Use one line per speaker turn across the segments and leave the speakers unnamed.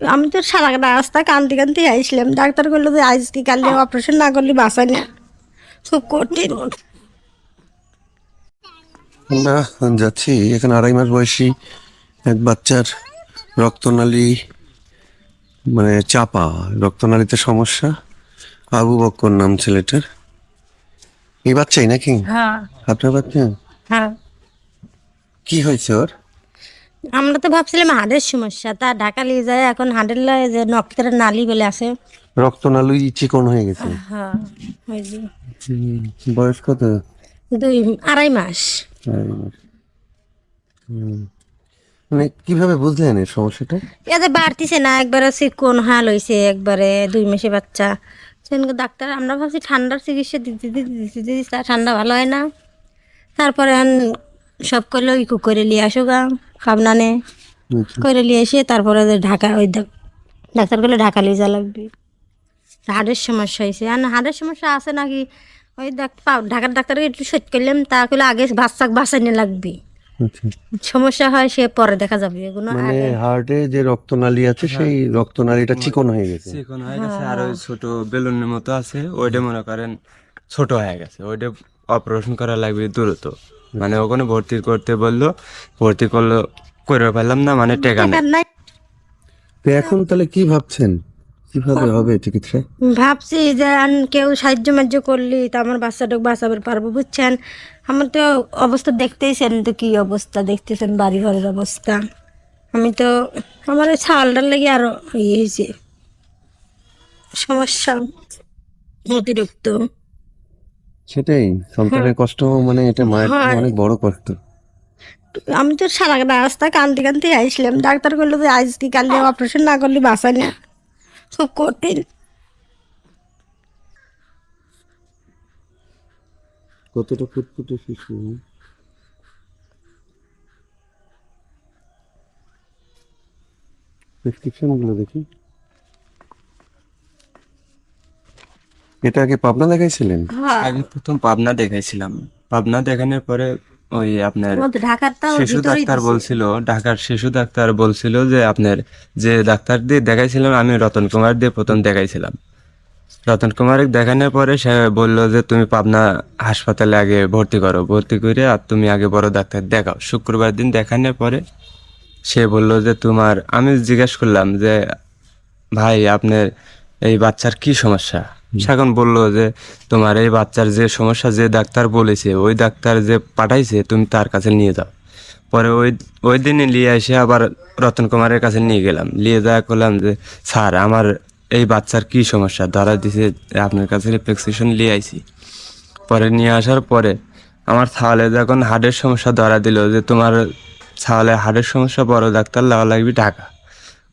আমি তো সারা রাস্তা কান্দি কান্দি আইছিলাম। ডাক্তার বলল যে আজকে কালকে অপারেশন না করলে বাঁচা না। খুব কঠিন।
আমরা যাচ্ছি এখানে আড়াই মাস বয়সী এক বাচ্চার রক্তনালী মানে চাপা রক্তনালীতে সমস্যা। আবু বক্কর নাম ছেলেটার। এই বাচ্চাই নাকি?
হ্যাঁ।
আপনার বাচ্চা?
হ্যাঁ।
কি হয়েছে ওর?
আমরা তো ভাবছিলাম হাড়ের সমস্যা তা ঢাকা নিয়ে যায় এখন হাড়ের লয় যে নক্তের নালি বলে আছে।
রক্তনালী চিকন হয়ে গেছে।
হ্যাঁ ওই যে।
বয়স কত?
দুই আড়াই মাস।
আড়াই মাস। হুম। মানে কীভাবে বুঝলেন এই সমস্যাটা?
এদের বাড়তিছে না একবারে চিকন হাল হইছে একবারে দুই মাসে বাচ্চা। সেখানে ডাক্তার আমরা ভাবছি ঠান্ডার চিকিৎসা দিতে দিতে দিতে দিতে ঠান্ডা ভালো হয় না। তারপরে সব করল ইকু করে নিয়ে আসো গা কাবনানে
আচ্ছা।
করে নিয়ে এসে তারপরে ঢাকা ওই ডাক- ডাক্তার করলে ঢাকা নিয়ে যা লাগবে। হাড়ের সমস্যা হয়েছে। আর হাড়ের সমস্যা আছে নাকি? ওই ঢাকার ডাক্তারকে একটু সেট করলাম তা করলে আগে বাচ্চা বাঁচানো লাগবে।
আচ্ছা।
সমস্যা হয় সে পরে দেখা যাবে এগুলো
মানে হার্টে যে রক্তনালী আছে সেই রক্তনালীটা চিকন হয়ে গেছে।
চিকন হয়ে গেছে আর ওই ছোট বেলুনের মতো আছে ওইটা মনে করেন ছোট হয়ে গেছে ওইটা অপারেশন করা লাগবে দ্রুত। মানে ওখানে ভর্তি করতে বলল ভর্তি করল করে ফেললাম না মানে টেকা নাই।
তো এখন তাহলে কি ভাবছেন? কীভাবে হবে চিকিৎসা
ভাবছি যে আন কেউ সাহায্য মাহ্য করলি তো আমার বাচ্চাটাকে বাঁচাবে পারব বুঝছেন? আমার তো অবস্থা দেখতেইছেন তো কি অবস্থা দেখতেছেন বাড়ি ঘরের অবস্থা। আমি তো আমার ওই ছাওয়ালটার লেগে আরও ইয়ে হয়েছে। সমস্যা অতিরিক্ত।
সেটাই সন্তানের কষ্ট মানে এটা মায়ের
হ্যাঁ।
অনেক বড় কষ্ট।
আমি তো সারা রাস্তা কান্দি কান্দি আইছিলাম ডাক্তার বলল যে আজকে কালকে অপারেশন না করলে বাঁচা না। খুব কঠিন।
কতটা ফুটফুটে শিশু প্রেসক্রিপশনগুলো দেখি। এটা আগে পাবনা দেখাইছিলেন?
আগে প্রথম পাবনা দেখাইছিলাম। পাবনা দেখানোর পরে ওই আপনার শিশু ডাক্তার বলছিল ঢাকার শিশু ডাক্তার বলছিল যে আপনার যে ডাক্তার দিয়ে দেখাইছিলাম আমি রতন কুমার দিয়ে প্রথম দেখাইছিলাম। রতন কুমার দেখানোর পরে সে বলল যে তুমি পাবনা হাসপাতালে আগে ভর্তি করো। ভর্তি করে আর তুমি আগে বড় ডাক্তার দেখাও। শুক্রবার দিন দেখানোর পরে সে বলল যে তোমার আমি জিজ্ঞেস করলাম যে ভাই আপনার এই বাচ্চার কি সমস্যা? সে এখন বলল যে, তোমার এই বাচ্চার যে সমস্যা যে ডাক্তার বলেছে, ওই ডাক্তার যে পাঠাইছে, তুমি তার কাছে নিয়ে যাও। পরে ওই ওই দিনে নিয়ে এসে আবার রতন কুমারের কাছে নিয়ে গেলাম। নিয়ে যাওয়া করলাম যে, স্যার, আমার এই বাচ্চার কি সমস্যা? ধরা দিছে, আপনার কাছে প্রেসক্রিপশন নিয়ে আইছি। পরে নিয়ে আসার পরে আমার ছাওয়ালে যখন হার্টের সমস্যা ধরা দিল যে, তোমার ছাওয়ালে হার্টের সমস্যা বড়, ডাক্তার লাগা লাগবে টাকা।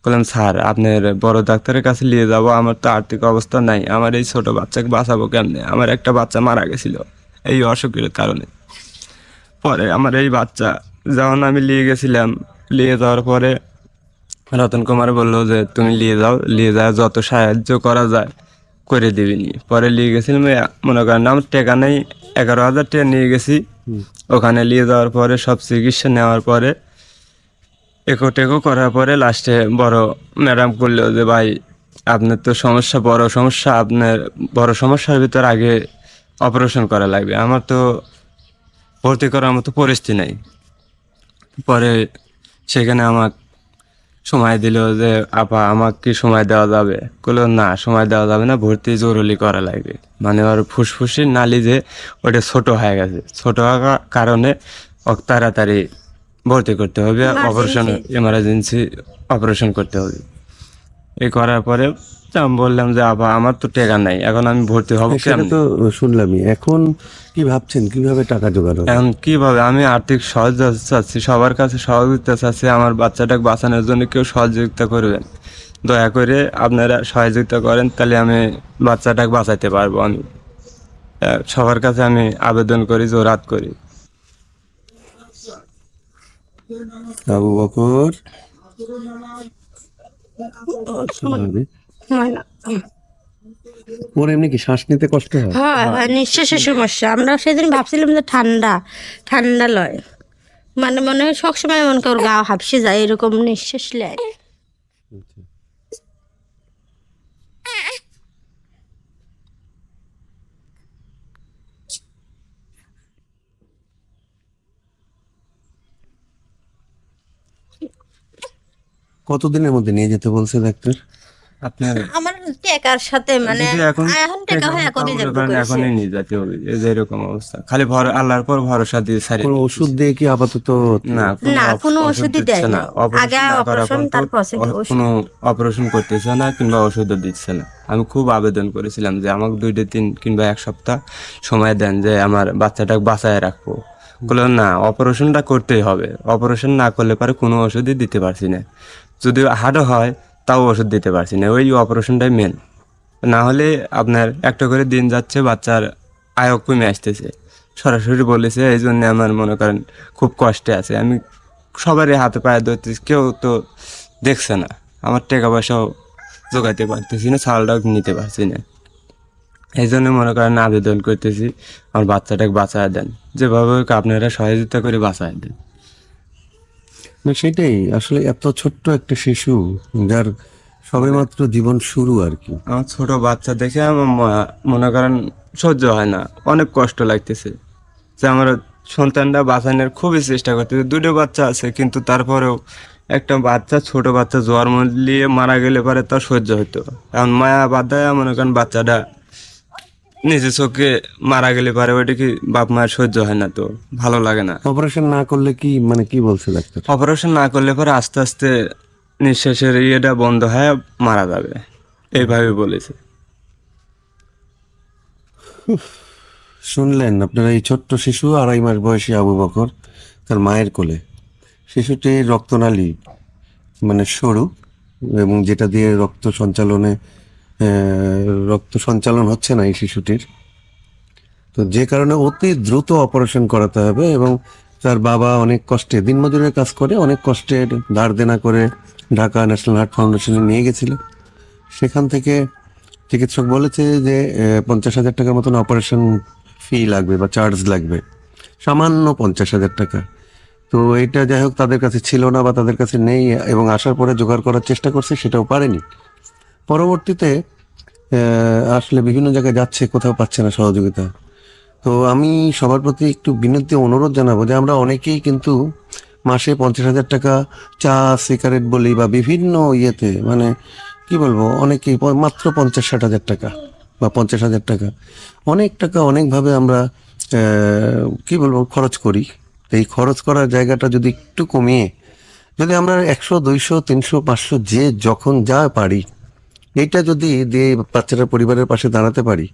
বললাম স্যার আপনার বড় ডাক্তারের কাছে নিয়ে যাব আমার তো আর্থিক অবস্থা নাই। আমার এই ছোট বাচ্চাকে বাঁচাবো কেমনে? আমার একটা বাচ্চা মারা গেছিল এই অসুখের কারণে। পরে আমার এই বাচ্চা যখন আমি নিয়ে গেছিলাম নিয়ে যাওয়ার পরে রতন কুমার বলল যে তুমি নিয়ে যাও নিয়ে যাও যত সাহায্য করা যায় করে দিবিনি পরে নিয়ে গেছিলাম মনে করেন আমার টাকা নেই এগারো হাজার টাকা নিয়ে গেছি। ওখানে নিয়ে যাওয়ার পরে সব চিকিৎসা নেওয়ার পরে একো টেকো করার পরে লাস্টে বড় ম্যাডাম করল যে, ভাই, আপনার তো সমস্যা, বড় সমস্যা, আপনার বড় সমস্যার ভিতর আগে অপারেশন করা লাগবে। আমার তো ভর্তি করার মতো পরিস্থিতি নেই। পরে সেখানে আমার সময় দিল যে, আপা, আমাকে কি সময় দেওয়া যাবে? বলল না, সময় দেওয়া যাবে না, ভর্তি জরুরি করা লাগবে। মানে ওর ফুসফুসের নালি যে ওটা ছোট হয়ে গেছে। ছোট হওয়ার কারণে তাড়াতাড়ি ভর্তি করতে হবে অপারেশন এমার্জেন্সি অপারেশন করতে হবে। এ করার পরে আমি বললাম যে আবার আমার তো টাকা নাই এখন আমি ভর্তি হব
সেটা
কেমন
তো শুনলামই। এখন কি ভাবছেন? কীভাবে টাকা জোগাড় হবে
এখন কীভাবে? আমি আর্থিক সহযোগিতা চাচ্ছি সবার কাছে সহযোগিতা চাচ্ছি আমার বাচ্চাটাকে বাঁচানোর জন্য কেউ সহযোগিতা করবেন। দয়া করে আপনারা সহযোগিতা করেন তাহলে আমি বাচ্চাটাকে বাঁচাইতে পারব আমি। সবার কাছে আমি আবেদন করি জোরাত করি।
আবু বকর। ওর এমনি কি শ্বাস নিতে কষ্ট হয়?
হ্যাঁ নিঃশ্বাসের সমস্যা। আমরা সেদিন ভাবছিলাম যে ঠান্ডা ঠান্ডা লয়। মানে মনে হয় সবসময় মনে কর গা হাফসে যায় এরকম নিঃশ্বাস নেয়
কতদিনের মধ্যে নিয়ে যেতে বলছে ডাক্তার?
আপনার
আমার টেকার সাথে মানে
এখন
এখন টেকা হয়ে করে যাবে
করেন এখনই নিয়ে যেতে হবে। এই যে এরকম অবস্থা। খালি ভর আল্লাহর পর ভরসা দিয়ে সারি
কোনো ওষুধ দিয়ে কি আপাতত
না
না, কোনো
ওষুধ
ওষুধই
দিচ্ছে
দেয় না। আগে অপারেশন, তারপর।
কোনো করতেছে না কিংবা ওষুধও দিচ্ছে না। আমি খুব আবেদন করেছিলাম যে আমাকে দুইটা তিন কিংবা এক সপ্তাহ সময় দেন যে আমার বাচ্চাটাকে বাঁচায় রাখব। বলল, না, অপারেশনটা করতেই হবে। অপারেশন না করলে পারে কোনো ওষুধই দিতে পারছি না। যদি হার্টও হয়, তাও ওষুধ দিতে পারছি না। ওই অপারেশনটাই মেন না হলে আপনার একটা করে দিন যাচ্ছে, বাচ্চার আয়ক কমে আসতেছে। সরাসরি বলেছে, এই জন্য আমার মনে করেন খুব কষ্টে আছে। আমি সবারই হাতে পায়ে ধরতেছি, কেউ তো দেখছে না। আমার টাকা পয়সাও জোগাইতে পারতেছি না চালটাও নিতে পারছি না। এই জন্য মনে করেন আবেদন করতেছি আমার বাচ্চাটাকে বাঁচায় দেন। যেভাবে হোক আপনারা সহযোগিতা করে বাঁচায় দেন।
না সেটাই। আসলে এত ছোট্ট একটা শিশু যার সবেমাত্র জীবন শুরু আর কি।
আমার ছোট বাচ্চা দেখে আমার ম- মনে করেন সহ্য হয় না। অনেক কষ্ট লাগতেছে যে আমার সন্তানটা বাঁচানোর খুবই চেষ্টা করতেছে। দুটো বাচ্চা আছে কিন্তু তারপরেও একটা বাচ্চা ছোট বাচ্চা জ্বর মলিয়ে মারা গেলে পরে তার সহ্য হতো এখন মায়া বাধ্যায় মনে করেন বাচ্চাটা নিজে চোখে মারা গেলে পারে ওইটা কি বাপ মায়ের সহ্য হয় না তো? ভালো লাগে না।
অপারেশন না করলে কি মানে কি বলছে ডাক্তার
অপারেশন না করলে পরে আস্তে আস্তে নিঃশ্বাসের ইয়েটা বন্ধ হয়ে মারা যাবে। এইভাবে বলেছে।
শুনলেন আপনারা এই ছোট্ট শিশু আড়াই মাস বয়সী আবু বকর তার মায়ের কোলে। শিশুটি রক্তনালী মানে সরু এবং যেটা দিয়ে রক্ত সঞ্চালনে রক্ত সঞ্চালন হচ্ছে না এই শিশুটির। তো যে কারণে অতি দ্রুত অপারেশন করাতে হবে এবং তার বাবা অনেক কষ্টে, দিনমজুরের কাজ করে, অনেক কষ্টে ধার দেনা করে ঢাকা ন্যাশনাল হার্ট ফাউন্ডেশনে নিয়ে গেছিল। সেখান থেকে চিকিৎসক বলেছে যে পঞ্চাশ হাজার টাকার মতন অপারেশন ফি লাগবে বা চার্জ লাগবে। সামান্য পঞ্চাশ হাজার টাকা। তো এটা যাই হোক তাদের কাছে ছিল না বা তাদের কাছে নেই এবং আসার পরে জোগাড় করার চেষ্টা করছে, সেটাও পারেনি। পরবর্তীতে আসলে বিভিন্ন জায়গায় যাচ্ছে, কোথাও পাচ্ছে না সহযোগিতা। তো আমি সবার প্রতি একটু বিনতি অনুরোধ জানাব যে আমরা অনেকেই কিন্তু মাসে পঞ্চাশ হাজার টাকা চা, সিগারেট বলি বা বিভিন্ন ইয়েতে মানে কি বলব, অনেকেই মাত্র পঞ্চাশ ষাট হাজার টাকা বা পঞ্চাশ হাজার টাকা। অনেক টাকা অনেকভাবে আমরা কি বলব, খরচ করি। এই খরচ করার জায়গাটা যদি একটু কমিয়ে, যদি আমরা একশো, দুইশো, তিনশো, পাঁচশো যে যখন যা পারি এইটা যদি দিয়ে বাচ্চাটার পরিবারের পাশে দাঁড়াতে পারি,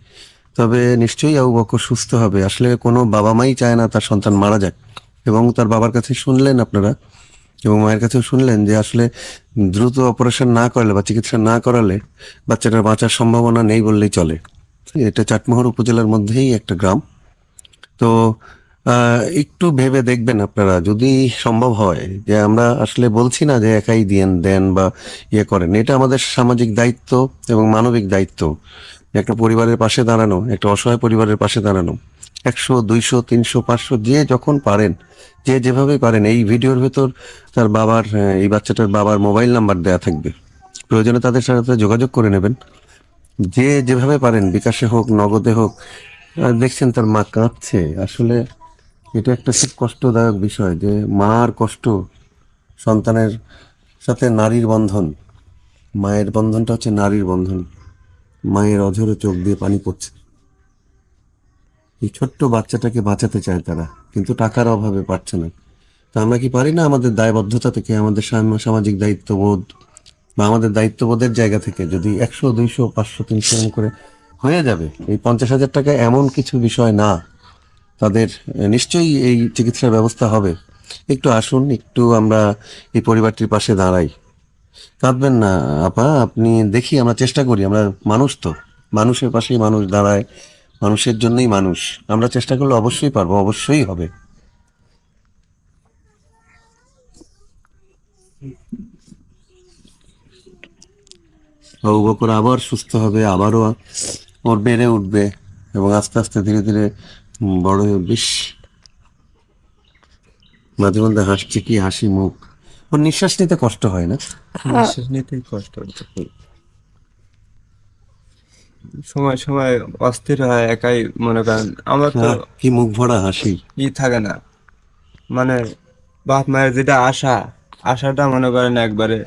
তবে নিশ্চয়ই আবু বকর সুস্থ হবে। আসলে কোনো বাবা মাই চায় না তার সন্তান মারা যাক। এবং তার বাবার কাছে শুনলেন আপনারা, এবং মায়ের কাছেও শুনলেন যে আসলে দ্রুত অপারেশন না করলে বা চিকিৎসা না করালে বাচ্চাটার বাঁচার সম্ভাবনা নেই বললেই চলে। এটা চাটমোহর উপজেলার মধ্যেই একটা গ্রাম। তো একটু ভেবে দেখবেন আপনারা, যদি সম্ভব হয়, যে আমরা আসলে বলছি না যে একাই দিয়েন দেন বা ইয়ে করেন। এটা আমাদের সামাজিক দায়িত্ব এবং মানবিক দায়িত্ব। একটা পরিবারের পাশে দাঁড়ানো, একটা অসহায় পরিবারের পাশে দাঁড়ানো, একশো, দুইশো, তিনশো, পাঁচশো, যে যখন পারেন, যে যেভাবে পারেন, এই ভিডিওর ভেতর তার বাবার এই বাচ্চাটার বাবার মোবাইল নাম্বার দেয়া থাকবে। প্রয়োজনে তাদের সাথে যোগাযোগ করে নেবেন। যে যেভাবে পারেন, বিকাশে হোক, নগদে হোক দেখছেন তার মা কাঁদছে। আসলে এটা একটা খুব কষ্টদায়ক বিষয় যে মার কষ্ট, সন্তানের সাথে নারীর বন্ধন। মায়ের বন্ধনটা হচ্ছে নারীর বন্ধন। মায়ের অঝরে চোখ দিয়ে পানি পড়ছে। এই ছোট্ট বাচ্চাটাকে বাঁচাতে চায় তারা, কিন্তু টাকার অভাবে পারছে না। তা আমরা কি পারি না আমাদের দায়বদ্ধতা থেকে, আমাদের সাম- সামাজিক দায়িত্ববোধ বা আমাদের দায়িত্ববোধের জায়গা থেকে যদি একশো, দুইশো, পাঁচশো, তিনশো করে হয়ে যাবে? এই পঞ্চাশ হাজার টাকা এমন কিছু বিষয় না। তাদের নিশ্চয়ই এই চিকিৎসার ব্যবস্থা হবে। একটু আসুন, একটু আমরা এই পরিবারটির পাশে দাঁড়াই। কাঁদবেন না, আপা, আপনি দেখি, আমরা চেষ্টা করি, আমরা মানুষ তো। মানুষের পাশেই মানুষ দাঁড়ায়, মানুষের জন্যই মানুষ। আমরা চেষ্টা করলে অবশ্যই পারব, অবশ্যই হবে। বকর আবার সুস্থ হবে, আবারও ওর বেড়ে উঠবে এবং আস্তে আস্তে ধীরে ধীরে বড় বেশ মাঝে মধ্যে হাসছে কি হাসি মুখ। ওর নিঃশ্বাস নিতে কষ্ট হয় না?
নিঃশ্বাস নিতেই কষ্ট হচ্ছে সময় সময় অস্থির হয় একাই মনে করেন। আমার তো
হ্যাঁ, কি মুখ ভরা হাসি।
ই থাকে না। মানে বাপ মায়ের যেটা আশা আশাটা মনে করেন একবারে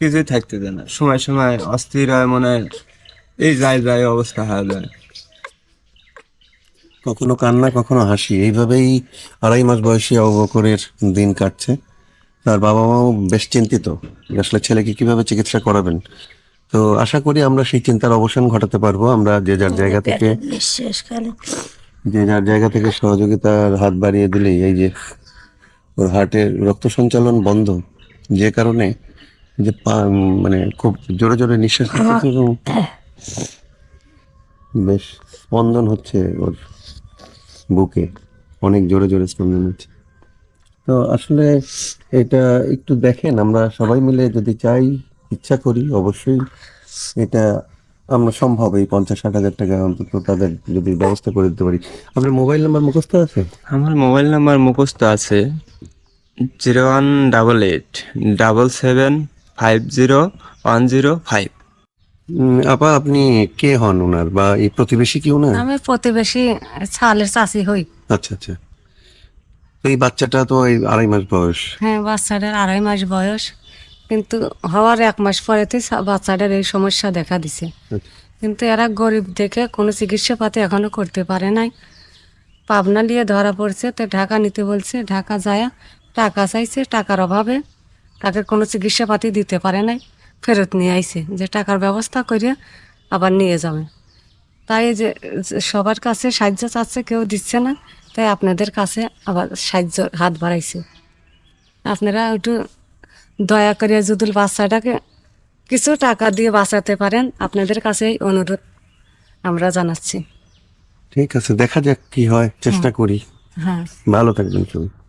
কিছুই থাকতে দেয় না। সময় সময় অস্থির হয় মনে হয় এই যায় যায় অবস্থা হয়ে যায়।
কখনো কান্না কখনো হাসি। এইভাবেই আড়াই মাস বয়সী আবু বকরের দিন কাটছে। তার বাবা মাও বেশ চিন্তিত আসলে ছেলেকে কীভাবে চিকিৎসা করাবেন। তো আশা করি আমরা সেই চিন্তার অবসান ঘটাতে পারব। আমরা যে যার জায়গা থেকে যে যার জায়গা থেকে সহযোগিতার হাত বাড়িয়ে দিলেই এই যে ওর হার্টের রক্ত সঞ্চালন বন্ধ যে কারণে যে মানে খুব জোরে জোরে নিঃশ্বাস এবং বেশ স্পন্দন হচ্ছে ওর। বুকে অনেক জোরে জোরে স্পন্দন হচ্ছে তো আসলে এটা একটু দেখেন, আমরা সবাই মিলে যদি চাই, ইচ্ছা করি, অবশ্যই এটা আমরা সম্ভব। এই পঞ্চাশ ষাট হাজার টাকা অন্তত তাদের যদি ব্যবস্থা করে দিতে পারি। আপনার মোবাইল নাম্বার মুখস্থ আছে?
আমার মোবাইল নাম্বার মুখস্থ আছে zero one double eight double seven five zero one zero five.
আপা আপনি কে হন ওনার বা এই প্রতিবেশী কি ওনার
আমি প্রতিবেশী ছালের চাষি হই।
আচ্ছা আচ্ছা। তো এই বাচ্চাটা তো এই আড়াই মাস বয়স।
হ্যাঁ বাচ্চাটার আড়াই মাস বয়স। কিন্তু হওয়ার এক মাস পরেতে বাচ্চাটার এই সমস্যা দেখা দিছে। কিন্তু এরা গরিব দেখে কোনো চিকিৎসা পাতি এখনও করতে পারে নাই। পাবনা নিয়ে ধরা পড়ছে তো ঢাকা নিতে বলছে। ঢাকা যায় টাকা চাইছে টাকার অভাবে তাকে কোনো চিকিৎসা পাতি দিতে পারে নাই। ফেরত নিয়ে আইছে। যে টাকার ব্যবস্থা করে আবার নিয়ে যাবে। তাই যে সবার কাছে সাহায্য চাচ্ছে কেউ দিচ্ছে না। তাই আপনাদের কাছে আবার সাহায্য হাত বাড়াইছে। আপনারা একটু দয়া করে যদি বাচ্চাটাকে কিছু টাকা দিয়ে বাঁচাতে পারেন আপনাদের কাছেই অনুরোধ আমরা জানাচ্ছি।
ঠিক আছে দেখা যাক কি হয়। চেষ্টা করি।
হ্যাঁ।
ভালো থাকবেন সবাই।